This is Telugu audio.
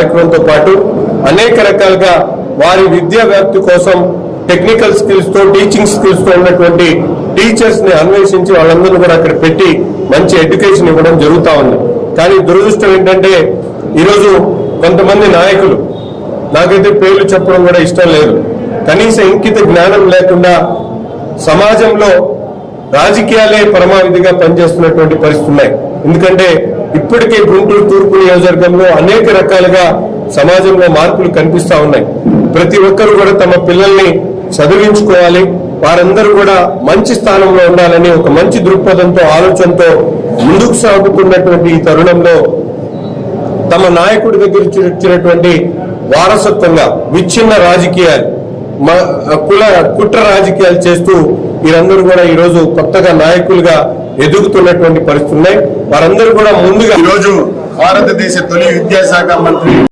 కార్యక్రమంతో పాటు అనేక రకాలుగా వారి విద్యా వ్యాప్తి కోసం టెక్నికల్ స్కిల్స్తో టీచింగ్ స్కిల్స్తో ఉన్నటువంటి టీచర్స్ని అన్వేషించి వాళ్ళందరూ కూడా అక్కడ పెట్టి మంచి ఎడ్యుకేషన్ ఇవ్వడం జరుగుతా ఉంది. కానీ దురదృష్టం ఏంటంటే ఈరోజు కొంతమంది నాయకులు నాకైతే పేర్లు చెప్పడం కూడా ఇష్టం లేదు. కనీస ఇంకిత జ్ఞానం లేకుండా సమాజంలో రాజకీయాలే పరమావిధిగా పనిచేస్తున్నటువంటి పరిస్థితున్నాయి ఎందుకంటే ఇప్పటికే గుంటూరు తూర్పు నియోజకవర్గంలో అనేక రకాలుగా సమాజంలో మార్పులు కనిపిస్తా ఉన్నాయి. ప్రతి ఒక్కరు కూడా తమ పిల్లల్ని చదివించుకోవాలి. వారందరూ కూడా మంచి స్థానంలో ఉండాలని ఒక మంచి దృక్పథంతో ఆలోచనతో ముందుకు సాగుతున్నటువంటి ఈ తరుణంలో తమ నాయకుడి దగ్గర నుంచి వచ్చినటువంటి వారసత్వంగా విచ్ఛిన్న రాజకీయాలు మా కుల కుట్ర రాజకీయాలు చేస్తూ వీరందరూ కూడా ఈరోజు కొత్తగా నాయకులుగా ఎదుగుతున్నటువంటి పరిస్థితులు ఉన్నాయి. వారందరూ కూడా ముందుగా ఈరోజు భారతదేశ తొలి విద్యాశాఖ మంత్రి